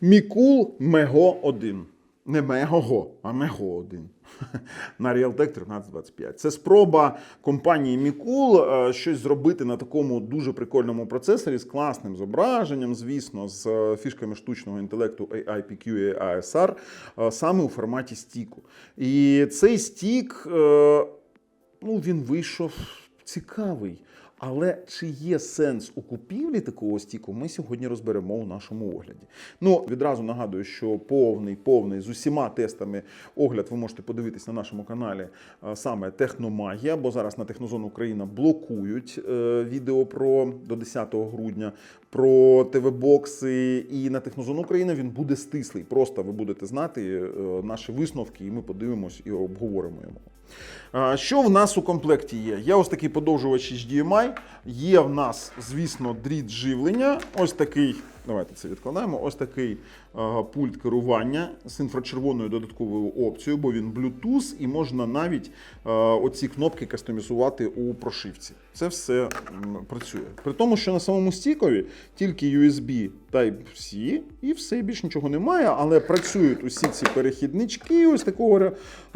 Мікул Мего 1. Не Мегого, а Мего 1. На Realtek 1325. Це спроба компанії Мікул е, щось зробити на такому дуже прикольному процесорі з класним зображенням, звісно, з е, фішками штучного інтелекту AIPQ і ASR, е, саме у форматі стіку. І цей стік, ну, він вийшов цікавий. Але чи є сенс у купівлі такого стіку, ми сьогодні розберемо у нашому огляді. Ну, відразу нагадую, що повний, повний з усіма тестами огляд ви можете подивитись на нашому каналі саме Техномагія, бо зараз на Технозону Україна блокують е, відео про до 10 грудня про ТВ-бокси. І на Технозону Україна він буде стислий. Просто ви будете знати е, наші висновки, і ми подивимось і обговоримо його. Що в нас у комплекті є? Є ось такий подовжувач HDMI, є в нас, звісно, дріт живлення. Ось такий, давайте це відкладаємо. Ось такий а, пульт керування з інфрачервоною додатковою опцією, бо він Bluetooth і можна навіть а, оці кнопки кастомізувати у прошивці. Це все працює. При тому, що на самому стікові тільки USB Type-C і все більш нічого немає, але працюють усі ці перехіднички ось такого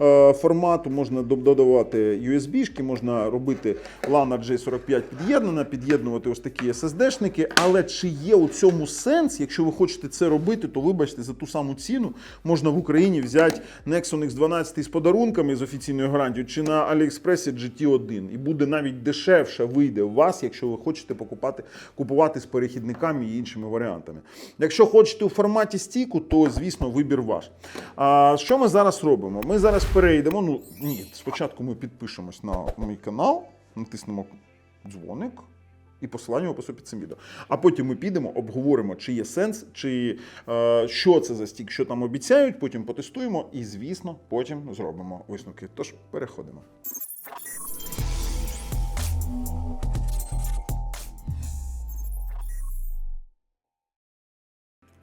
е, формату. Можна додавати USB-шки, можна робити LAN J45 під'єднана, під'єднувати ось такі SSD-шники. Але чи є у цьому сенс? Якщо ви хочете це робити, то вибачте за ту саму ціну можна в Україні взяти Nexon X12 з подарунками з офіційною гарантією, чи на AliExpress GT1. І буде навіть дешевше вийде у вас, якщо ви хочете покупати, купувати з перехідниками і іншими варіантами. Якщо хочете у форматі стіку, то звісно вибір ваш. А що ми зараз робимо? Ми зараз перейдемо. Ну ні, спочатку ми підпишемось на мій канал, натиснемо дзвоник. І посилання в опису під цим відео. А потім ми підемо, обговоримо, чи є сенс, чи е, що це за стік, що там обіцяють. Потім потестуємо і, звісно, потім зробимо висновки. Тож переходимо.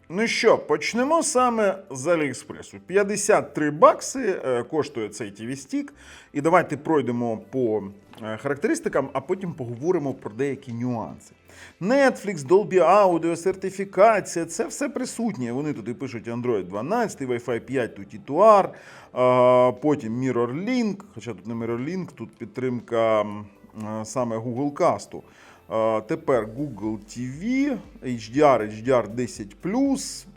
Ну що, почнемо саме з Аліекспресу. 53 бакси е, коштує цей TV стік. І давайте пройдемо по е, характеристикам, а потім поговоримо про деякі нюанси. Netflix, Dolby Audio, сертифікація це все присутнє. Вони тут і пишуть Android 12, Wi-Fi 5, тут і TUR, е, потім MirrorLink, хоча тут не MirrorLink, тут підтримка саме Google Cast. Тепер Google TV, HDR, HDR 10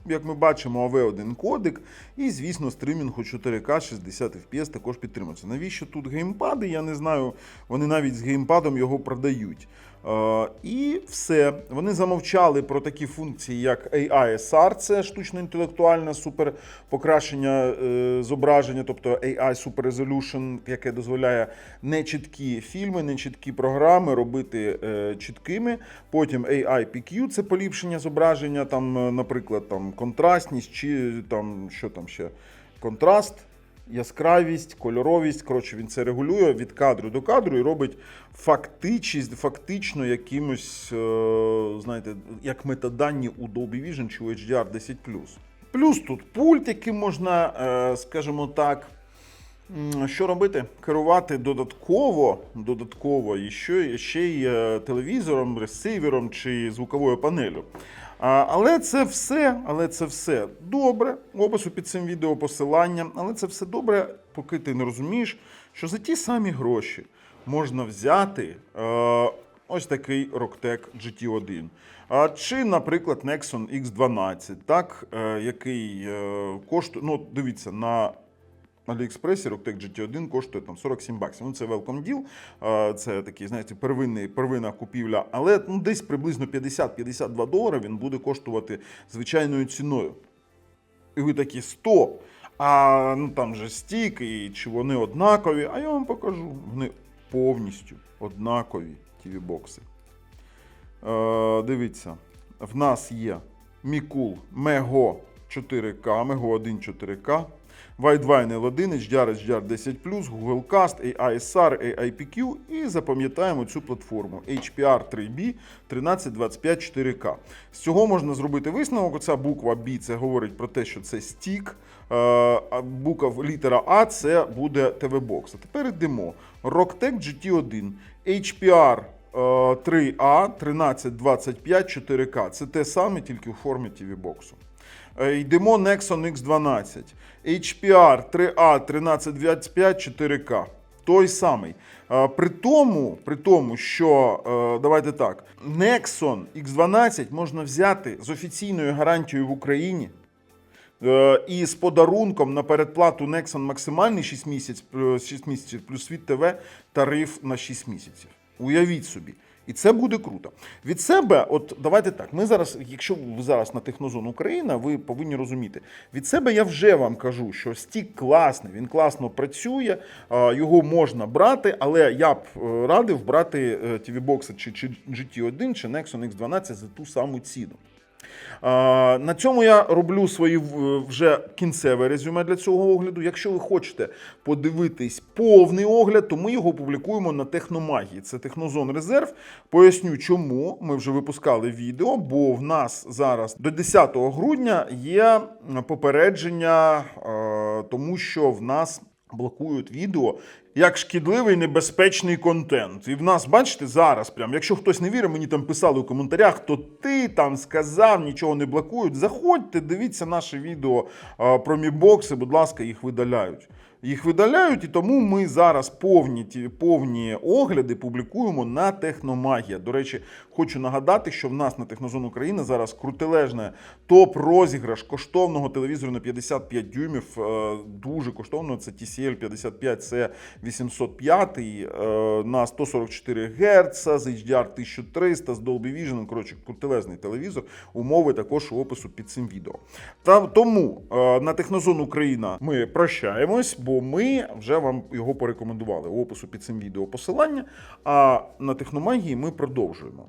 як ми бачимо, AV1 кодек. І, звісно, стримінг у 4К 60 FPS також підтримується. Навіщо тут геймпади? Я не знаю. Вони навіть з геймпадом його продають. Е, І все. Вони замовчали про такі функції, як AISR, це штучно-інтелектуальне супер покращення е, зображення, тобто AI Super Resolution, яке дозволяє нечіткі фільми, нечіткі програми робити е, чіткими. Потім AI PQ це поліпшення зображення, там, наприклад, там контрастність чи там що там ще контраст яскравість, кольоровість. Коротше, він це регулює від кадру до кадру і робить фактичність, фактично якимось, е, знаєте, як метадані у Dolby Vision чи у HDR 10 Плюс тут пульт, яким можна, е, скажімо так. Що робити? Керувати додатково, додатково і що, ще й е, телевізором, ресивером чи звуковою панелю. Але це все, але це все добре. Опису під цим відео посилання. Але це все добре, поки ти не розумієш, що за ті самі гроші можна взяти е, ось такий Rocktec GT1. А, Чи, наприклад, Nexon X12, так, е, який е, коштує, ну, дивіться, на Аліекспресі Rocktec GT1 коштує там 47 баксів. Ну, це welcome deal, це такий, знаєте, первинний, первинна купівля, але ну, десь приблизно 50-52 долари він буде коштувати звичайною ціною. І ви такі 100. А ну там же стік, і чи вони однакові. А я вам покажу. Вони повністю однакові TV-бокси. Е, дивіться, в нас є Мікул Мего 4К, Мего 1 4К. Widevine L1, HDR, HDR 10 Google Cast, AISR, AIPQ і запам'ятаємо цю платформу HPR 3B 1325 4K. З цього можна зробити висновок. Оця буква B це говорить про те, що це стік, е, а буква літера А це буде TV-бокс. А тепер йдемо. Rocktec GT1, HPR е, 3A 1325 4К. Це те саме, тільки у формі TV боксу. Е, Йдемо Nexon X12. HPR 3A 1325 4К. Той самий. Е, При тому, при тому, що е, давайте так, Nexon X12 можна взяти з офіційною гарантією в Україні. Е, І з подарунком на передплату Nexon максимальний 6 місяців, 6 місяців плюс світ ТВ тариф на 6 місяців. Уявіть собі. І це буде круто. Від себе, от давайте так. Ми зараз, якщо ви зараз на Технозон Україна, ви повинні розуміти. Від себе я вже вам кажу, що стік класний, він класно працює, його можна брати, але я б е, радив брати TV-бокси чи, чи GT1 чи Nexon X12 за ту саму ціну. На цьому я роблю свої вже кінцеве резюме для цього огляду. Якщо ви хочете подивитись повний огляд, то ми його публікуємо на Техномагії. Це Технозон Резерв. Поясню, чому ми вже випускали відео, бо в нас зараз до 10 грудня є попередження, тому що в нас блокують відео як шкідливий небезпечний контент. І в нас, бачите, зараз, прям, якщо хтось не вірить, мені там писали у коментарях, то ти там сказав, нічого не блокують. Заходьте, дивіться наше відео про мібокси, будь ласка, їх видаляють. Їх видаляють, і тому ми зараз повні, повні огляди публікуємо на Техномагія. До речі, хочу нагадати, що в нас на Технозон Україна зараз крутележне топ-розіграш коштовного телевізору на 55 дюймів. е, Дуже коштовно. Це TCL 55 c 805 е, на 144 Гц з HDR 1300 з Dolby Vision. Коротше, крутелезний телевізор. Умови також у опису під цим відео. Та тому е, на Технозон Україна ми прощаємось, бо ми вже вам його порекомендували у опису під цим відео посилання. А на техномагії ми продовжуємо.